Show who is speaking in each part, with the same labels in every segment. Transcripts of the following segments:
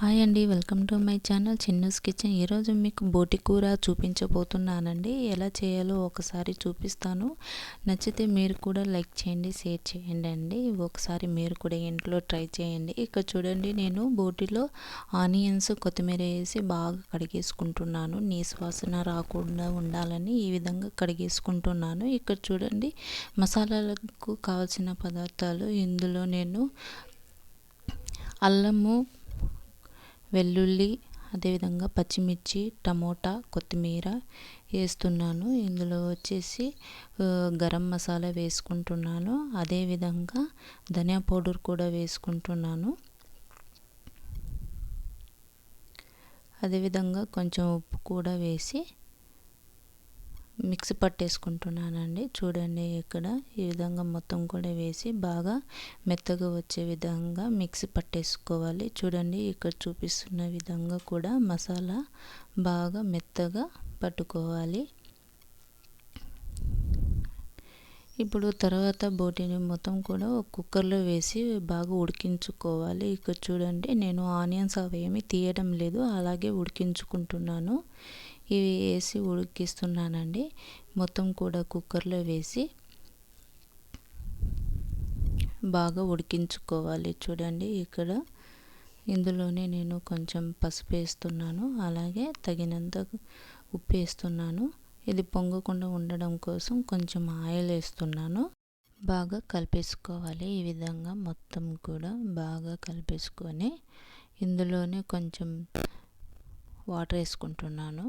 Speaker 1: Hi అండి welcome to my channel Chinnu's kitchen. ఈరోజు మీకు బోటి కూర చూపించబోతున్నానండి. ఎలా చేయాలో ఒకసారి చూపిస్తాను. నచ్చితే మీరు కూడా లైక్ చేయండి షేర్ చేయండి అండి. ఒకసారి మీరు కూడా ఇంట్లో ట్రై చేయండి. ఇక్కడ చూడండి నేను బోటిలో ఆనియన్స్ కొత్తిమీర వేసి బాగా కడిగేసుకుంటున్నాను. నీసువాసన రాకుండా ఉండాలని ఈ విధంగా కడిగేసుకుంటున్నాను. ఇక్కడ చూడండి మసాలాలకు కావాల్సిన పదార్థాలు. ఇందులో నేను అల్లము వెల్లుల్లి అదేవిధంగా పచ్చిమిర్చి టమోటా కొత్తిమీర వేస్తున్నాను. ఇందులో వచ్చేసి గరం మసాలా వేసుకుంటున్నాను. అదేవిధంగా ధనియా పౌడర్ కూడా వేసుకుంటున్నాను. అదేవిధంగా కొంచెం ఉప్పు కూడా వేసి మిక్సీ పట్టేసుకుంటున్నానండి. చూడండి ఇక్కడ ఈ విధంగా మొత్తం కూడా వేసి బాగా మెత్తగా వచ్చే విధంగా మిక్సీ పట్టేసుకోవాలి. చూడండి ఇక్కడ చూపిస్తున్న విధంగా కూడా మసాలా బాగా మెత్తగా పట్టుకోవాలి. ఇప్పుడు తర్వాత బోటిని మొత్తం కూడా కుక్కర్లో వేసి బాగా ఉడికించుకోవాలి. ఇక్కడ చూడండి నేను ఆనియన్స్ అవి ఏమి తీయడం లేదు అలాగే ఉడికించుకుంటున్నాను. ఇవి వేసి ఉడికిస్తున్నానండి. మొత్తం కూడా కుక్కర్లో వేసి బాగా ఉడికించుకోవాలి. చూడండి ఇక్కడ ఇందులోనే నేను కొంచెం పసుపు వేస్తున్నాను. అలాగే తగినంత ఉప్పు వేస్తున్నాను. ఇది పొంగకుండా ఉండడం కోసం కొంచెం ఆయిల్ వేస్తున్నాను. బాగా కలిపేసుకోవాలి. ఈ విధంగా మొత్తం కూడా బాగా కలిపేసుకొని ఇందులోనే కొంచెం వాటర్ వేసుకుంటున్నాను.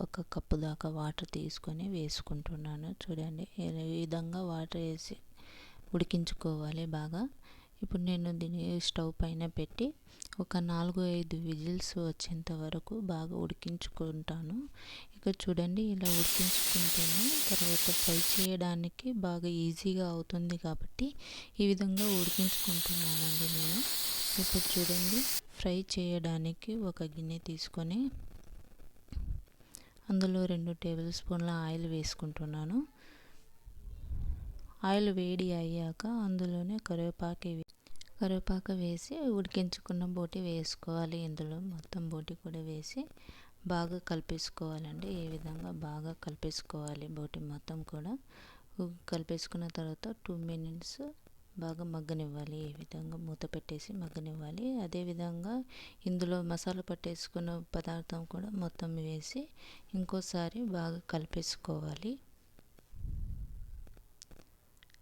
Speaker 1: ఒక కప్పు దాకా వాటర్ తీసుకొని వేసుకుంటున్నాను. చూడండి ఈ విధంగా వాటర్ వేసి ఉడికించుకోవాలి బాగా. ఇప్పుడు నేను దీన్ని స్టవ్ పైన పెట్టి ఒక నాలుగు ఐదు విజిల్స్ వచ్చేంత వరకు బాగా ఉడికించుకుంటాను. ఇక చూడండి ఇలా ఉడికించుకుంటాను తర్వాత ఫ్రై చేయడానికి బాగా ఈజీగా అవుతుంది కాబట్టి ఈ విధంగా ఉడికించుకుంటున్నానండి నేను. ఇప్పుడు చూడండి ఫ్రై చేయడానికి ఒక గిన్నె తీసుకొని అందులో రెండు టేబుల్ స్పూన్ల ఆయిల్ వేసుకుంటున్నాను. ఆయిల్ వేడి అయ్యాక అందులోనే కరివేపాకు కరివేపాకు వేసి ఉడికించుకున్న బోటి వేసుకోవాలి. ఇందులో మొత్తం బోటి కూడా వేసి బాగా కలిపేసుకోవాలండి. ఈ విధంగా బాగా కలిపేసుకోవాలి బోటి మొత్తం కూడా. కలిపేసుకున్న తర్వాత టూ మినిట్స్ బాగా మగ్గనివ్వాలి ఈ విధంగా మూత పెట్టేసి మగ్గనివ్వాలి. అదేవిధంగా ఇందులో మసాలా పట్టేసుకున్న పదార్థం కూడా మొత్తం వేసి ఇంకోసారి బాగా కలిపేసుకోవాలి.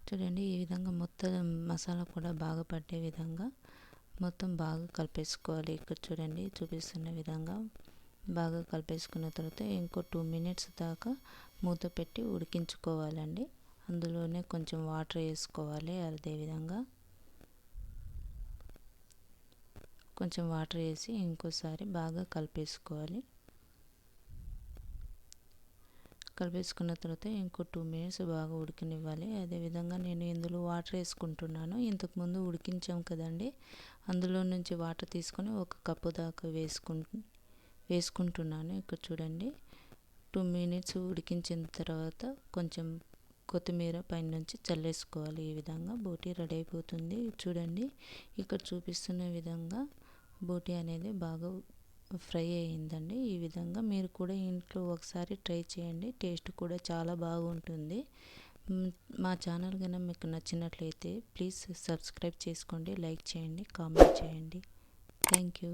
Speaker 1: చూడండి ఈ విధంగా మొత్తం మసాలా కూడా బాగా పట్టే విధంగా మొత్తం బాగా కలిపేసుకోవాలి. ఇక్కడ చూడండి చూపిస్తున్న విధంగా బాగా కలిపేసుకున్న తర్వాత ఇంకో టూ మినిట్స్ దాకా మూత పెట్టి ఉడికించుకోవాలండి. అందులోనే కొంచెం వాటర్ వేసుకోవాలి అదేవిధంగా కొంచెం వాటర్ వేసి ఇంకోసారి బాగా కలిపేసుకోవాలి. కలిపేసుకున్న తర్వాత ఇంకో టూ మినిట్స్ బాగా ఉడికనివ్వాలి. అదేవిధంగా నేను ఇందులో వాటర్ వేసుకుంటున్నాను. ఇంతకుముందు ఉడికించాం కదండి అందులో నుంచి వాటర్ తీసుకొని ఒక కప్పు దాకా వేసుకు వేసుకుంటున్నాను. ఇక్కడ చూడండి టూ మినిట్స్ ఉడికించిన తర్వాత కొంచెం కొత్తిమీర పైనుంచి చల్లేసుకోవాలి. ఈ విధంగా బోటీ రెడీ అయిపోతుంది. చూడండి ఇక్కడ చూపిస్తున్న విధంగా బోటీ అనేది బాగా ఫ్రై అయ్యిందండి ఈ విధంగా మీరు కూడా ఇంట్లో ఒకసారి ట్రై చేయండి. టేస్ట్ కూడా చాలా బాగుంటుంది. మా ఛానల్ కన్నా మీకు నచ్చినట్లయితే ప్లీజ్ సబ్స్క్రైబ్ చేసుకోండి లైక్ చేయండి కామెంట్ చేయండి. Thank you.